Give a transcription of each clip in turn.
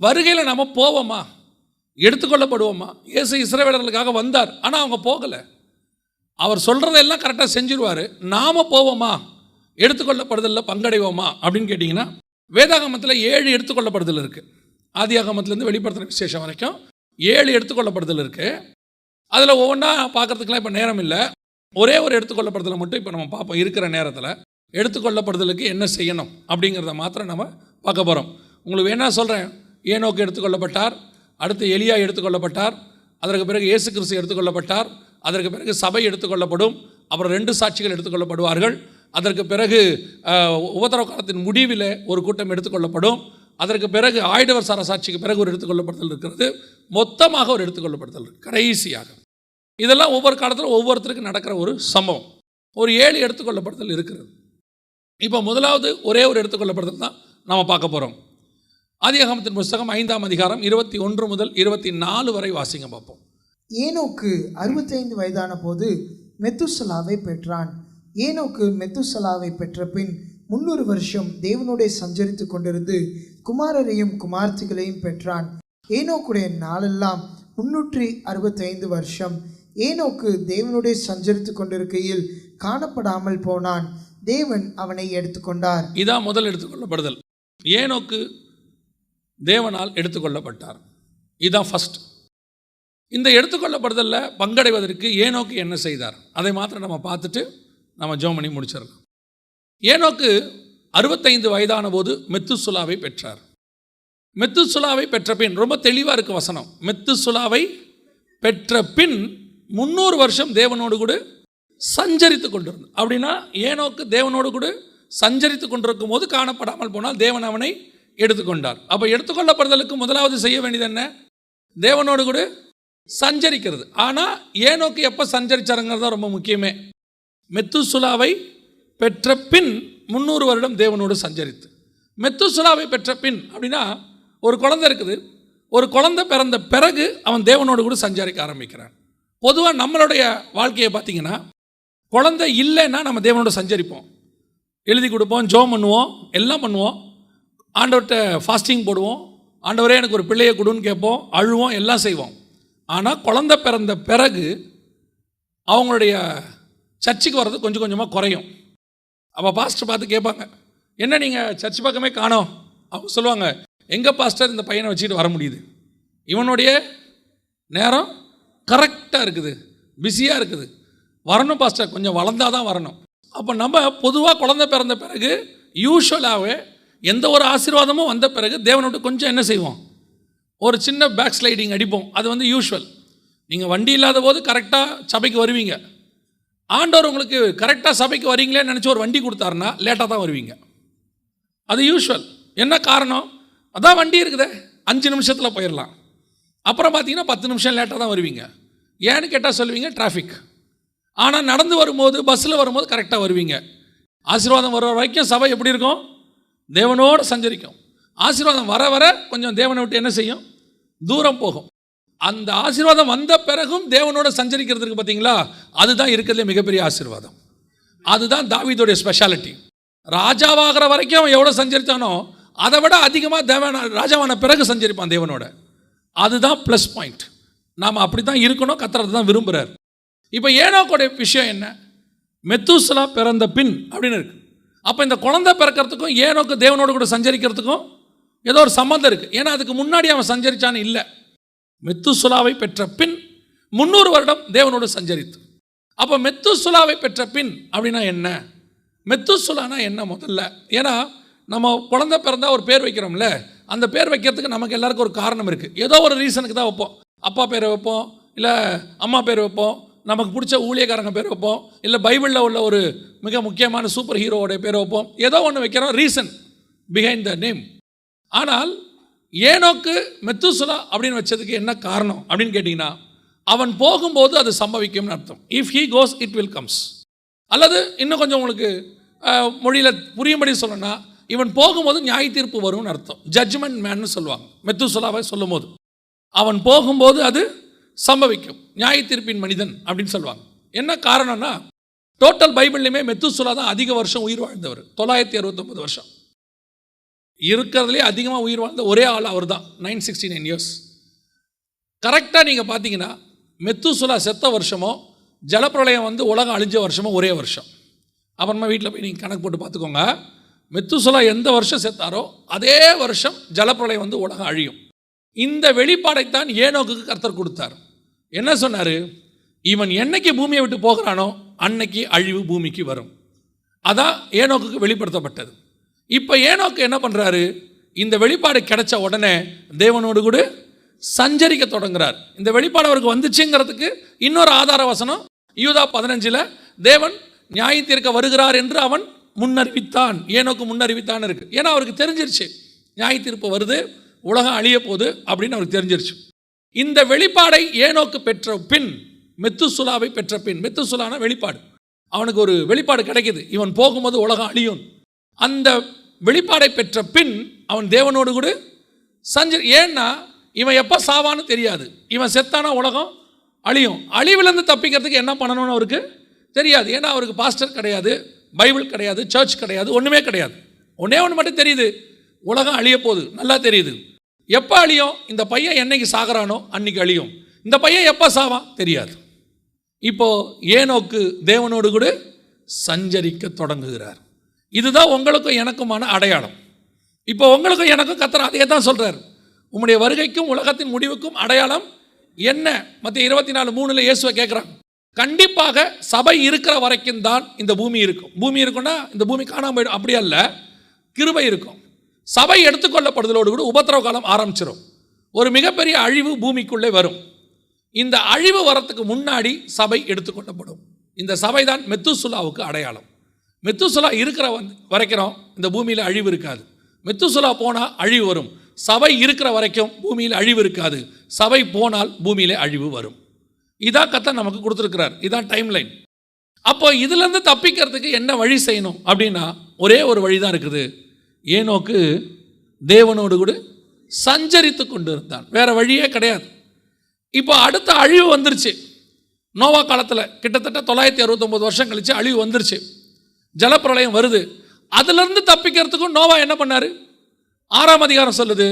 வருகையில் நம்ம போவோமா? எடுத்துக்கொள்ளப்படுவோமா? இயேசு இஸ்ரவேலர்களுக்காக வந்தார் ஆனால் அவங்க போகலை. அவர் சொல்கிறதெல்லாம் கரெக்டாக செஞ்சிருவார். நாம் போவோமா? எடுத்துக்கொள்ளப்படுதலில் பங்கடைவோமா? அப்படின்னு கேட்டிங்கன்னா வேதாகமத்தில் ஏழு எடுத்துக்கொள்ளப்படுதல் இருக்குது ஆதியாகமத்துலேருந்து வெளிப்படுத்துகிற விசேஷம் வரைக்கும் ஏழு எடுத்துக்கொள்ளப்படுதல் இருக்குது அதில் ஒவ்வொன்றா பார்க்கறதுக்குலாம் இப்போ நேரம் இல்லை. ஒரே ஒரு எடுத்துக்கொள்ளப்படுதலை மட்டும் இப்போ நம்ம பார்ப்போம் இருக்கிற நேரத்தில். எடுத்துக்கொள்ளப்படுதலுக்கு என்ன செய்யணும் அப்படிங்கிறத மாத்திரம் நம்ம பார்க்க போகிறோம் உங்களுக்கு வேணால் சொல்கிறேன் ஏனோக்கு எடுத்துக்கொள்ளப்பட்டார் அடுத்து எலியா எடுத்துக்கொள்ளப்பட்டார் அதற்கு பிறகு இயேசு கிறிஸ்து எடுத்துக்கொள்ளப்பட்டார் அதற்கு பிறகு சபை எடுத்துக்கொள்ளப்படும் அப்புறம் ரெண்டு சாட்சிகள் எடுத்துக்கொள்ளப்படுவார்கள். அதற்கு பிறகு உபதரவ காலத்தின் முடிவில் ஒரு கூட்டம் எடுத்துக்கொள்ளப்படும் அதற்கு பிறகு ஆயுடவர் சார சாட்சிக்கு பிறகு ஒரு எடுத்துக்கொள்ளப்படுதல் இருக்கிறது. மொத்தமாக ஒரு எடுத்துக்கொள்ளப்படுதல் கடைசியாக. இதெல்லாம் ஒவ்வொரு காலத்தில் ஒவ்வொருத்தருக்கும் நடக்கிற ஒரு சம்பவம். ஒரு ஏழு எடுத்துக்கொள்ளப்படுதல் இருக்கிறது. இப்போ முதலாவது ஒரே ஒரு எடுத்துக்கொள்ளப்படுதல் தான் நம்ம பார்க்க போகிறோம் ஆதியாகமத்தின் புஸ்தகம் ஐந்தாம் அதிகாரம் இருபத்தி ஒன்று முதல் இருபத்தி நாலு வரை வாசிங்க பார்ப்போம். ஏனோக்கு அறுபத்தைந்து வயதான போது மெத்துசலாவை பெற்றான். ஏனோக்கு மெத்துசலாவை பெற்ற பின் முன்னூறு வருஷம் தேவனோடே சஞ்சரித்து கொண்டிருந்து குமாரரையும் குமார்த்திகளையும் பெற்றான். ஏனோக்குடைய நாளெல்லாம் முன்னூற்றி அறுபத்தைந்து வருஷம். ஏனோக்கு தேவனோடே சஞ்சரித்து கொண்டிருக்கையில் காணப்படாமல் போனான். தேவன் அவனை எடுத்துக்கொண்டார். இதான் முதல் எடுத்துக்கொள்ளப்படுதல் ஏனோக்கு தேவனால் எடுத்துக்கொள்ளப்பட்டார். இதுதான் ஃபஸ்ட் இந்த எடுத்துக்கொள்ளப்படுதலில் பங்கடைவதற்கு ஏனோக்கு என்ன செய்தார்? அதை மாத்திரம் நம்ம பார்த்துட்டு நம்ம ஜோமணி முடிச்சிடலாம். ஏனோக்கு அறுபத்தைந்து வயதான போது மெத்துசுலாவை பெற்றார். மெத்துசுலாவை பெற்ற பின் ரொம்ப தெளிவாக இருக்கு வசனம். மெத்துசுலாவை பெற்ற பின் முந்நூறு வருஷம் தேவனோடு கூட சஞ்சரித்து கொண்டிருந்தது அப்படின்னா ஏனோக்கு தேவனோடு கூட சஞ்சரித்து கொண்டிருக்கும் போது காணப்படாமல் போனால் தேவன் அவனை எடுத்துக்கொண்டார். அப்போ எடுத்துக்கொள்ளப்படுதலுக்கு முதலாவது செய்ய வேண்டியது என்ன? தேவனோடு கூட சஞ்சரிக்கிறது. ஆனால் ஏனோக்கு எப்போ சஞ்சரிச்சாருங்கிறது தான் ரொம்ப முக்கியமே. மெத்துசுலாவை பெற்ற பின் முந்நூறு வருடம் தேவனோடு சஞ்சரித்து. மெத்துசுலாவை பெற்ற பின் அப்படின்னா ஒரு குழந்தை இருக்குது. ஒரு குழந்தை பிறந்த பிறகு அவன் தேவனோடு கூட சஞ்சரிக்க ஆரம்பிக்கிறான். பொதுவாக நம்மளுடைய வாழ்க்கையை பார்த்தீங்கன்னா குழந்தை இல்லைன்னா நம்ம தேவனோட சஞ்சரிப்போம். எழுதி கொடுப்போம் ஜோம் பண்ணுவோம் எல்லாம் பண்ணுவோம். ஆண்டவர்கிட்ட ஃபாஸ்டிங் போடுவோம். ஆண்டவரே எனக்கு ஒரு பிள்ளையை கொடுன்னு கேட்போம். அழுவோம் எல்லாம் செய்வோம். ஆனால் குழந்தை பிறந்த பிறகு அவங்களுடைய சர்ச்சுக்கு வர்றது கொஞ்சம் கொஞ்சமாக குறையும். அப்போ பாஸ்டர் பார்த்து கேட்பாங்க என்ன நீங்கள் சர்ச் பக்கமே காணோம்? அவங்க சொல்லுவாங்க எங்கே பாஸ்டர் இந்த பையனை வச்சுக்கிட்டு வர முடியுது? இவனுடைய நேரம் கரெக்டாக இருக்குது. பிஸியாக இருக்குது. வரணும் பாஸ்டர் கொஞ்சம் வளர்ந்தாதான் தான் வரணும். அப்போ நம்ம பொதுவாக குழந்தை பிறந்த பிறகு யூஸ்வலாகவே எந்த ஒரு ஆசீர்வாதமும் வந்த பிறகு தேவனோட கொஞ்சம் என்ன செய்வோம்? ஒரு சின்ன பேக் ஸ்லைடிங் அடிப்போம். அது வந்து யூஷுவல் நீங்கள் வண்டி இல்லாத போது கரெக்டாக சபைக்கு வருவீங்க. ஆண்டவர் உங்களுக்கு கரெக்டாக சபைக்கு வரீங்களேன்னு நினச்சி ஒரு வண்டி கொடுத்தாருன்னா லேட்டாக தான் வருவீங்க. அது யூஷுவல் என்ன காரணம்? அதான் வண்டி இருக்குதே. அஞ்சு நிமிஷத்தில் போயிடலாம் அப்புறம் பார்த்தீங்கன்னா பத்து நிமிஷம் லேட்டாக தான் வருவீங்க. ஏன்னு கேட்டால் சொல்லுவீங்க டிராஃபிக் ஆனால் நடந்து வரும்போது பஸ்ஸில் வரும்போது கரெக்டாக வருவீங்க. ஆசீர்வாதம் வர வரைக்கும் சபை எப்படி இருக்கும்? தேவனோடு சஞ்சரிக்கும். ஆசீர்வாதம் வர வர கொஞ்சம் தேவனை விட்டு என்ன செய்யும்? தூரம் போகும். அந்த ஆசீர்வாதம் வந்த பிறகும் தேவனோட சஞ்சரிக்கிறதுக்கு பார்த்தீங்களா? அதுதான் இருக்கிறதுலே மிகப்பெரிய ஆசீர்வாதம். அதுதான் தாவிதோடைய ஸ்பெஷாலிட்டி ராஜாவாகிற வரைக்கும் அவன் எவ்வளோ சஞ்சரித்தானோ அதை விட அதிகமாக தேவன ராஜாவான பிறகு சஞ்சரிப்பான் தேவனோட. அதுதான் ப்ளஸ் பாயிண்ட் நாம் அப்படி தான் இருக்கணும் கத்துறது தான் விரும்புகிறார் இப்போ ஏனோக்கோடைய விஷயம் என்ன? மெத்தூசலா பிறந்த பின் அப்படின்னு இருக்கு. அப்போ இந்த குழந்தை பிறக்கிறதுக்கும் ஏனோக்கு தேவனோடு கூட சஞ்சரிக்கிறதுக்கும் ஏதோ ஒரு சம்மந்தம் இருக்குது ஏன்னா அதுக்கு முன்னாடி அவன் சஞ்சரித்தான்னு இல்லை. மெத்துசுலாவை பெற்ற பின் முந்நூறு வருடம் தேவனோடு சஞ்சரித்து. அப்போ மெத்துசுலாவை பெற்ற பின் அப்படின்னா என்ன? மெத்துசுலானா என்ன முதல்ல? ஏன்னா நம்ம குழந்தை பிறந்தா ஒரு பேர் வைக்கிறோம்ல. அந்த பேர் வைக்கிறதுக்கு நமக்கு எல்லாருக்கும் ஒரு காரணம் இருக்குது ஏதோ ஒரு ரீசனுக்கு தான் வைப்போம். அப்பா பேரை வைப்போம் இல்லை அம்மா பேர் வைப்போம் நமக்கு பிடிச்ச ஊழியக்காரங்க பேர் வைப்போம். இல்லை பைபிளில் உள்ள ஒரு மிக முக்கியமான சூப்பர் ஹீரோவோட பேர் வைப்போம். ஏதோ ஒன்று வைக்கிறோம். ரீசன். பிஹைண்ட் த நேம் ஆனால் ஏனோக்கு மெத்துசுலா அப்படின்னு வச்சதுக்கு என்ன காரணம் அப்படின்னு கேட்டிங்கன்னா அவன் போகும்போது அது சம்பவிக்கும்னு அர்த்தம். If he goes it will comes அல்லது இன்னும் கொஞ்சம் உங்களுக்கு மொழியில் புரியும்படி சொல்லணும்னா இவன் போகும்போது நியாய தீர்ப்பு வரும்னு அர்த்தம். ஜட்ஜ்மெண்ட் மேன்னு சொல்லுவாங்க. மெத்துசுலாவை சொல்லும் போது அவன் போகும்போது அது சம்பவிக்கும். நியாய தீர்ப்பின் மனிதன் அப்படின்னு சொல்லுவாங்க. என்ன காரணம்னா டோட்டல் பைபிள்லையுமே மெத்துசுலா தான் அதிக வருஷம் உயிர் வாழ்ந்தவர். தொள்ளாயிரத்தி அறுபத்தொம்பது வருஷம். இருக்கிறதுலே அதிகமாக உயிர் வாழ்ந்த ஒரே ஆள் அவர் தான் நைன் சிக்ஸ்டி நைன் இயர்ஸ் கரெக்டாக நீங்கள் பார்த்தீங்கன்னா மெத்துசுலா செத்த வருஷமோ ஜலப்பிரளயம் வந்து உலகம் அழிஞ்ச வருஷமோ ஒரே வருஷம். அப்புறமா வீட்டில் போய் நீங்கள் கணக்கு போட்டு பார்த்துக்கோங்க மெத்துசுலா எந்த வருஷம் செத்தாரோ அதே வருஷம் ஜலப்பிரளயம் வந்து உலகம் அழியும். இந்த வெளிப்பாடைத்தான் ஏனோக்குக்கு கர்த்தர் கொடுத்தார். என்ன சொன்னார்? இவன் என்னைக்கு பூமியை விட்டு போகிறானோ அன்னைக்கு அழிவு பூமிக்கு வரும். அதான் ஏனோக்குக்கு வெளிப்படுத்தப்பட்டது. இப்போ ஏனோக்கு என்ன பண்ணுறாரு இந்த வெளிப்பாடு கிடைச்ச உடனே தேவனோடு கூட சஞ்சரிக்க தொடங்குறார். இந்த வெளிப்பாடு அவருக்கு வந்துச்சுங்கிறதுக்கு இன்னொரு ஆதார வசனம். யூதா பதினஞ்சில் தேவன் நியாய தீர்க்க வருகிறார் என்று அவன் முன்னறிவித்தான். ஏனோக்கு முன்னறிவித்தான் இருக்கு. ஏன்னா அவருக்கு தெரிஞ்சிருச்சு. நியாய தீர்ப்பு வருது உலகம் அழிய போகுது அப்படின்னு அவருக்கு தெரிஞ்சிருச்சு. இந்த வெளிப்பாடை ஏனோக்கு பெற்ற பின் மெத்துசுலாவை பெற்ற பின் மெத்துசுலான வெளிப்பாடு. அவனுக்கு ஒரு வெளிப்பாடு கிடைக்கிது. இவன் போகும்போது உலகம் அழியும். அந்த வெளிப்பாடை பெற்ற பின் அவன் தேவனோடு கூட சஞ்ச ஏன்னா இவன் எப்போ சாவான்னு தெரியாது. இவன் செத்தானா உலகம் அழியும். அழிவிலேருந்து தப்பிக்கிறதுக்கு என்ன பண்ணணும்னு அவருக்கு தெரியாது. ஏன்னா அவருக்கு பாஸ்டர் கிடையாது பைபிள் கிடையாது சர்ச் கிடையாது ஒன்றுமே கிடையாது. ஒன்றே ஒன்று மட்டும் தெரியுது. உலகம் அழிய போகுது. நல்லா தெரியுது. எப்போ அழியும்? இந்த பையன் என்னைக்கு சாகுறானோ அன்னைக்கு அழியும். இந்த பையன் எப்போ சாவான்? தெரியாது. இப்போது ஏனோக்கு தேவனோடு கூட சஞ்சரிக்க தொடங்குகிறார். இதுதான் உங்களுக்கும் எனக்குமான அடையாளம். இப்போ உங்களுக்கும் எனக்கும் கத்தர் அதே தான் சொல்கிறார் உம்முடைய வருகைக்கும் உலகத்தின் முடிவுக்கும் அடையாளம் என்ன? மற்ற இருபத்தி நாலு மூணில் இயேசுவை கேட்குறாங்க கண்டிப்பாக சபை இருக்கிற வரைக்கும் தான் இந்த பூமி இருக்கும். பூமி இருக்குன்னா இந்த பூமி காணாமல் போயிடும். அப்படி அல்ல. கிருபை இருக்கும். சபை எடுத்துக்கொள்ளப்படுதலோடு கூட உபத்திரவ காலம் ஆரம்பிச்சிடும் ஒரு மிகப்பெரிய அழிவு பூமிக்குள்ளே வரும். இந்த அழிவு வரத்துக்கு முன்னாடி சபை எடுத்துக்கொள்ளப்படும். இந்த சபை தான் மெத்துசுலாவுக்கு அடையாளம். மெத்துசுலா இருக்கிற வந்து வரைக்கிறோம் இந்த பூமியில் அழிவு இருக்காது. மெத்துசுலா போனால் அழிவு வரும். சபை இருக்கிற வரைக்கும் பூமியில் அழிவு இருக்காது. சபை போனால் பூமியில் அழிவு வரும். இதான் கத்தை நமக்கு கொடுத்துருக்கிறார். இதான் டைம் லைன் அப்போ இதுலேருந்து தப்பிக்கிறதுக்கு என்ன வழி செய்யணும் அப்படின்னா ஒரே ஒரு வழி தான் இருக்குது. ஏனோக்கு தேவனோடு கூட சஞ்சரித்து கொண்டு இருந்தான் வேற வழியே கிடையாது. இப்போ அடுத்த அழிவு வந்துருச்சு. நோவா காலத்தில் கிட்டத்தட்ட தொள்ளாயிரத்தி அறுபத்தொம்போது வருஷம் கழிச்சு அழிவு வந்துருச்சு. ஜலப்பிரளயம் வருது. அதுலேருந்து தப்பிக்கிறதுக்கும் நோவா என்ன பண்ணாரு? ஆறாம் அதிகாரம் சொல்லுது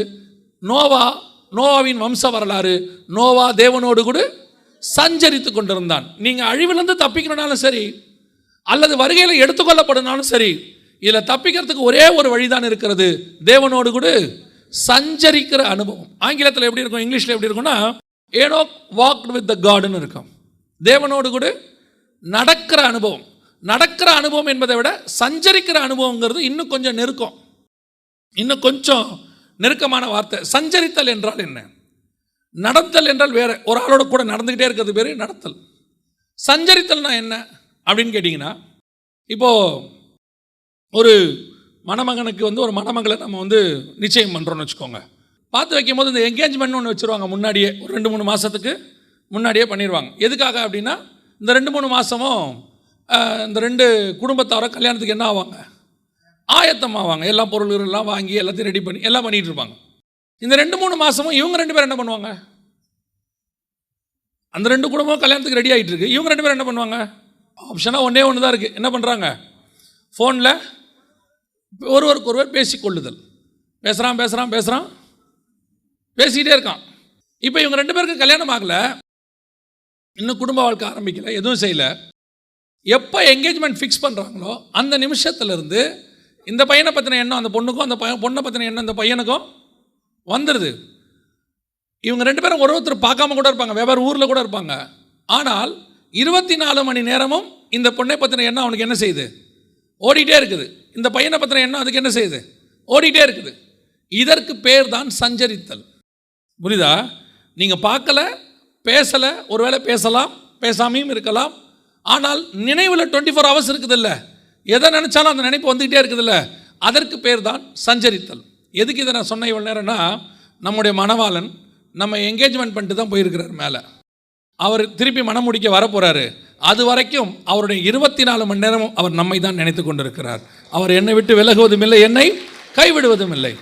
நோவா நோவாவின் வம்ச வரலாறு நோவா தேவனோடு கூட சஞ்சரித்து கொண்டிருந்தான். நீங்கள் அழிவிலிருந்து தப்பிக்கணும்னாலும் சரி அல்லது வருகையில் எடுத்துக்கொள்ளப்படுனாலும் சரி இதில் தப்பிக்கிறதுக்கு ஒரே ஒரு வழிதான் இருக்கிறது. தேவனோடு கூட சஞ்சரிக்கிற அனுபவம். ஆங்கிலத்தில் எப்படி இருக்கும் இங்கிலீஷில் எப்படி இருக்கும்னா ஏனோ வாக் வித் த காடுன்னு இருக்கும். தேவனோடு கூட நடக்கிற அனுபவம். நடக்கிற அனுபவம் என்பதை விட சஞ்சரிக்கிற அனுபவங்கிறது இன்னும் கொஞ்சம் நெருக்கம். இன்னும் கொஞ்சம் நெருக்கமான வார்த்தை. சஞ்சரித்தல் என்றால் என்ன? நடத்தல் என்றால் வேற. ஒரு ஆளோட கூட நடந்துக்கிட்டே இருக்கிறது பேர் நடத்தல். சஞ்சரித்தல்னா என்ன அப்படின்னு கேட்டிங்கன்னா இப்போது ஒரு மணமகனுக்கு வந்து ஒரு மணமகளை நம்ம வந்து நிச்சயம் பண்ணுறோன்னு வச்சுக்கோங்க. பார்த்து வைக்கும் போது இந்த என்கேஜ்மெண்ட் ஒன்று வச்சுருவாங்க முன்னாடியே ஒரு ரெண்டு மூணு மாதத்துக்கு முன்னாடியே பண்ணிடுவாங்க எதுக்காக அப்படின்னா இந்த ரெண்டு மூணு மாதமும் இந்த ரெண்டு குடும்பத்தாரோ கல்யாணத்துக்கு என்ன ஆவாங்க? ஆயத்தம் ஆவாங்க. எல்லா பொருள்களெல்லாம் வாங்கி எல்லாத்தையும் ரெடி பண்ணி எல்லாம் பண்ணிகிட்டு இருப்பாங்க. இந்த ரெண்டு மூணு மாதமும் இவங்க ரெண்டு பேரும் என்ன பண்ணுவாங்க? அந்த ரெண்டு குடும்பம் கல்யாணத்துக்கு ரெடி ஆகிட்டு இருக்கு. இவங்க ரெண்டு பேரும் என்ன பண்ணுவாங்க? ஆப்ஷனாக ஒன்றே ஒன்று தான் இருக்குது என்ன பண்ணுறாங்க ஃபோனில் ஒருவருக்கு ஒருவர் பேசிக்கொள்ளுதல். பேசுகிறான் பேசுகிறான் பேசுகிறான் பேசிக்கிட்டே இருக்கான். இப்போ இவங்க ரெண்டு பேருக்கும் கல்யாணம் ஆகலை. இன்னும் குடும்ப வாழ்க்கை ஆரம்பிக்கலை எதுவும் செய்யலை. எப்போ என்கேஜ்மெண்ட் ஃபிக்ஸ் பண்ணுறாங்களோ அந்த நிமிஷத்துலேருந்து இந்த பையனை பற்றின எண்ணம் அந்த பொண்ணுக்கும் அந்த பையன் பொண்ணை பற்றின எண்ணம் இந்த பையனுக்கும் வந்துடுது இவங்க ரெண்டு பேரும் ஒரு ஒருத்தர் பார்க்காம கூட இருப்பாங்க வெவ்வேறு ஊரில் கூட இருப்பாங்க. ஆனால் இருபத்தி நாலு மணி நேரமும் இந்த பொண்ணை பற்றின எண்ணம் அவனுக்கு என்ன செய்யுது? ஓடிட்டே இருக்குது. இந்த பையனை பற்றின எண்ணம் அதுக்கு என்ன செய்யுது? ஓடிட்டே இருக்குது. இதற்கு பேர் தான் சஞ்சரித்தல். புரியுதா? நீங்கள் பார்க்கல பேசலை ஒருவேளை பேசலாம் பேசாமையும் இருக்கலாம். ஆனால் நினைவில் டுவெண்ட்டி ஃபோர் ஹவர்ஸ் இருக்குதுல்ல. எதை நினச்சாலும் அந்த நினைப்பு வந்துக்கிட்டே இருக்குதுல்ல. அதற்கு பேர் தான் சஞ்சரித்தல். எதுக்கு இதை நான் சொன்ன இவ்வளோ நேரம்னா நம்முடைய மணவாளன் நம்ம என்கேஜ்மெண்ட் பண்ணிட்டு தான் போயிருக்கிறார் மேலே. அவர் திருப்பி மனம் முடிக்க வரப்போகிறாரு அது வரைக்கும் அவருடைய இருபத்தி நாலு மணி நேரமும் அவர் நம்மை தான் நினைத்து கொண்டிருக்கிறார். அவர் என்னை விட்டு விலகுவதும் இல்லை என்னை கைவிடுவதும் இல்லை.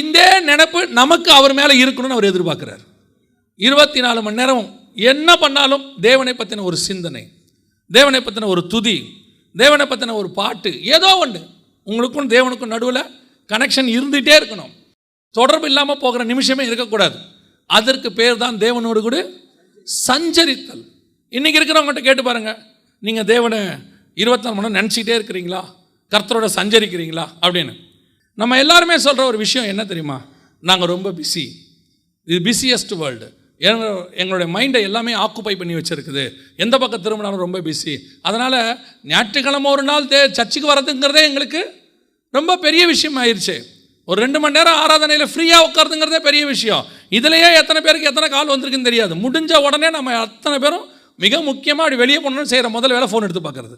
இந்த நினைப்பு நமக்கு அவர் மேலே இருக்கணும்னு அவர் எதிர்பார்க்குறார். இருபத்தி நாலு மணி நேரமும் என்ன பண்ணாலும் தேவனை பற்றின ஒரு சிந்தனை தேவனை பற்றின ஒரு துதி தேவனை பற்றின ஒரு பாட்டு ஏதோ ஒன்று. உங்களுக்கும் தேவனுக்கும் நடுவில் கனெக்ஷன் இருந்துகிட்டே இருக்கணும். தொடர்பு இல்லாமல் போகிற நிமிஷமே இருக்கக்கூடாது. அதற்கு பேர் தான் தேவனோடு கூட சஞ்சரித்தல். இன்றைக்கி இருக்கிறவங்ககிட்ட கேட்டு பாருங்கள் நீங்கள் தேவனை இருபத்தி நாலு மணி நேரம் நினச்சிக்கிட்டே இருக்கிறீங்களா? கர்த்தரோட சஞ்சரிக்கிறீங்களா? அப்படின்னு. நம்ம எல்லாருமே சொல்கிற ஒரு விஷயம் என்ன தெரியுமா? நாங்கள் ரொம்ப பிஸி இது பிஸியஸ்ட் வேர்ல்டு எங்களுடைய மைண்டை எல்லாமே ஆக்குப்பை பண்ணி வச்சுருக்குது. எந்த பக்கம் திரும்பினாலும் ரொம்ப பிஸி அதனால் ஞாயிற்றுக்கிழமை ஒரு நாள் தே சர்ச்சுக்கு வரதுங்கிறதே எங்களுக்கு ரொம்ப பெரிய விஷயம் ஆயிடுச்சு ஒரு ரெண்டு மணி நேரம் ஆராதனையில் ஃப்ரீயாக உட்காருதுங்கிறதே பெரிய விஷயம். இதுலேயே எத்தனை பேருக்கு எத்தனை கால் வந்திருக்குன்னு தெரியாது. முடிஞ்ச உடனே நம்ம அத்தனை பேரும் மிக முக்கியமாக அப்படி வெளியே போனோம்னு செய்கிற முதல் வேலை ஃபோன் எடுத்து பார்க்குறது.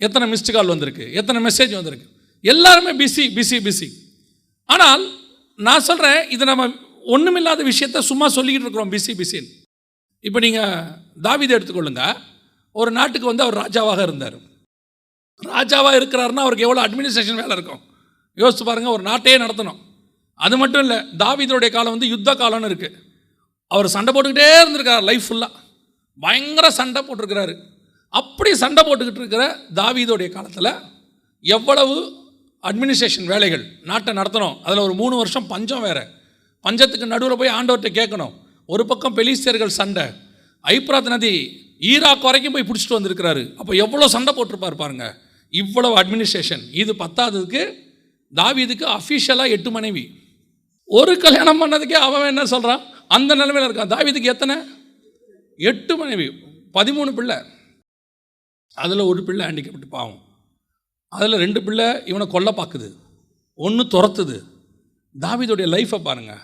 எத்தனை மிஸ்டு கால் வந்திருக்கு எத்தனை மெசேஜ் வந்திருக்கு. எல்லாருமே பிஸி பிஸி பிஸி ஆனால் நான் சொல்கிறேன் இது நம்ம ஒன்றுமில்லாத விஷயத்த சும்மா சொல்லிக்கிட்டு இருக்கிறோம் பிஸி பிஸின்னு இப்போ நீங்கள் தாவிதை எடுத்துக்கொள்ளுங்க. ஒரு நாட்டுக்கு வந்து அவர் ராஜாவாக இருந்தார். ராஜாவாக இருக்கிறாருன்னா அவருக்கு எவ்வளோ அட்மினிஸ்ட்ரேஷன் வேலை இருக்கும். யோசிச்சு பாருங்கள் ஒரு நாட்டையே நடத்தணும். அது மட்டும் இல்லை தாவீதோடைய காலம் வந்து யுத்த காலம்னு இருக்குது அவர் சண்டை போட்டுக்கிட்டே இருந்திருக்கார் லைஃப் ஃபுல்லாக பயங்கர சண்டை போட்டிருக்கிறாரு. அப்படி சண்டை போட்டுக்கிட்டு இருக்கிற தாவீதோடைய காலத்தில் எவ்வளவு அட்மினிஸ்ட்ரேஷன் வேலைகள் நாட்டை நடத்தணும். அதில் ஒரு மூணு வருஷம் பஞ்சம் வேறு. பஞ்சத்துக்கு நடுவில் போய் ஆண்டவர்கிட்ட கேட்கணும். ஒரு பக்கம் பெலிஸ்தியர்கள் சண்டை. ஐப்ராத் நதி ஈராக் வரைக்கும் போய் பிடிச்சிட்டு வந்திருக்கிறாரு. அப்போ எவ்வளோ சண்டை போட்டிருப்பார் பாருங்க. இவ்வளவு அட்மினிஸ்ட்ரேஷன் இது பத்தாததுக்கு தாவீதுக்கு அஃபிஷியலாக எட்டு மனைவி. ஒரு கல்யாணம் பண்ணதுக்கே அவன் என்ன சொல்கிறான் அந்த நிலைமையில் இருக்கான். தாவீதுக்கு எத்தனை? எட்டு மனைவி பதிமூணு பிள்ளை. அதில் ஒரு பிள்ளை ஹேண்டிகேப்ட் பாவம். அதில் ரெண்டு பிள்ளை இவனை கொல்ல பார்க்குது ஒன்று துரத்துது. தாவிதோடைய லைஃப்பை பாருங்கள்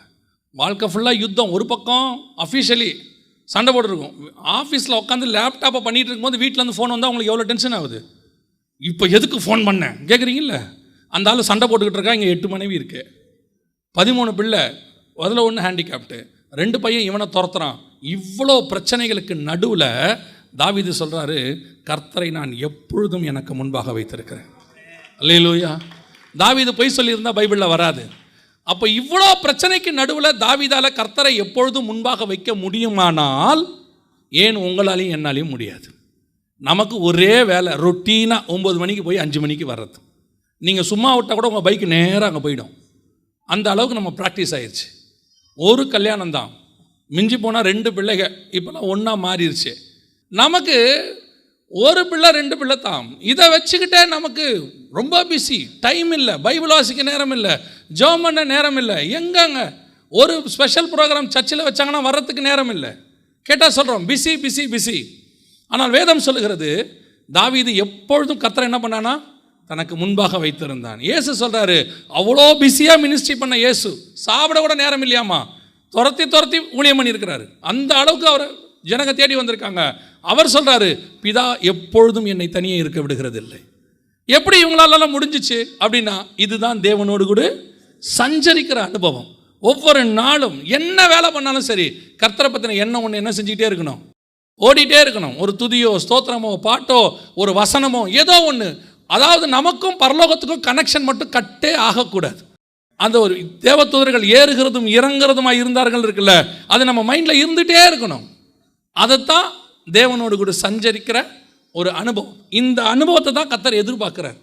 வாழ்க்கை ஃபுல்லாக யுத்தம். ஒரு பக்கம் அஃபிஷியலி சண்டை போட்டுருக்கும். ஆஃபீஸில் உட்காந்து லேப்டாப்பை பண்ணிகிட்டு இருக்கும்போது வீட்டிலேருந்து ஃபோன் வந்தால் உங்களுக்கு எவ்வளோ டென்ஷன் ஆகுது? இப்போ எதுக்கு ஃபோன் பண்ணேன்? கேட்குறீங்கல்ல அந்த ஆள் சண்டை போட்டுக்கிட்டு இருக்கா? இங்கே எட்டு மனைவி இருக்குது பதிமூணு பிள்ளை. அதில் ஒன்று ஹேண்டிகேப்டு ரெண்டு பையன் இவனை துரத்துறான். இவ்வளோ பிரச்சனைகளுக்கு நடுவில் தாவீது சொல்கிறாரு கர்த்தரை நான் எப்பொழுதும் எனக்கு முன்பாக வைத்திருக்கிறேன். அல்லேலூயா. தாவீது பொய் சொல்லியிருந்தா பைபிளில் வராது. அப்போ இவ்வளோ பிரச்சனைக்கு நடுவில் தாவீதால கர்த்தரை எப்பொழுதும் முன்பாக வைக்க முடியுமானால் ஏன் உங்களாலையும் என்னாலையும் முடியாது. நமக்கு ஒரே வேலை ரொட்டீனாக ஒம்பது மணிக்கு போய் அஞ்சு மணிக்கு வர்றது. நீங்கள் சும்மா விட்டால் கூட உங்கள் பைக்கு நேராக அங்கே போயிடும். அந்த அளவுக்கு நம்ம ப்ராக்டிஸ் ஆயிடுச்சு ஒரு கல்யாணம் தான் மிஞ்சி போனால் ரெண்டு பிள்ளைக. இப்போலாம் ஒன்றா மாறிடுச்சு நமக்கு ஒரு பிள்ளை ரெண்டு பிள்ளை தான் இதை வச்சுக்கிட்டே நமக்கு ரொம்ப பிஸி டைம் இல்லை. பைபிள் வாசிக்க நேரம் இல்லை. ஜோம் பண்ண நேரம் இல்லை. எங்கங்க? ஒரு ஸ்பெஷல் ப்ரோக்ராம் சர்ச்சில் வச்சாங்கன்னா வர்றதுக்கு நேரம் இல்லை. கேட்டால் சொல்கிறோம் பிஸி பிஸி பிஸி ஆனால் வேதம் சொல்லுகிறது தாவீது எப்பொழுதும் கத்தரை என்ன பண்ணானா தனக்கு முன்பாக வைத்திருந்தான். இயேசு சொல்கிறாரு அவ்வளோ பிஸியாக மினிஸ்ட்ரி பண்ண இயேசு. சாப்பிட கூட நேரம் இல்லையாமா துரத்தி துரத்தி ஊழியம் பண்ணியிருக்கிறாரு. அந்த அளவுக்கு அவர் ஜனங்க தேடி வந்திருக்காங்க. அவர் சொல்கிறாரு பிதா எப்பொழுதும் என்னை தனியே இருக்க விடுகிறதில்லை. எப்படி இவங்களாலலாம் முடிஞ்சிச்சு அப்படின்னா இதுதான் தேவனோடு கூட சஞ்சரிக்கிற அனுபவம். ஒவ்வொரு நாளும் என்ன வேலை பண்ணாலும் சரி கர்த்தரை பற்றின எண்ணம் ஒன்று என்ன செஞ்சுக்கிட்டே இருக்கணும்? ஓடிட்டே இருக்கணும். ஒரு துதியோ ஸ்தோத்திரமோ பாட்டோ ஒரு வசனமோ ஏதோ ஒன்று அதாவது நமக்கும் பரலோகத்துக்கும் கனெக்ஷன் மட்டும் கட்டே ஆகக்கூடாது. அந்த ஒரு தேவத்தூதர்கள் ஏறுகிறதும் இறங்குறதுமா இருந்தார்கள் இருக்குல்ல அது நம்ம மைண்டில் இருந்துகிட்டே இருக்கணும். அதைத்தான் தேவனோடு கூட சஞ்சரிக்கிற ஒரு அனுபவம். இந்த அனுபவத்தை தான் கத்தர் எதிர்பார்க்குறார்.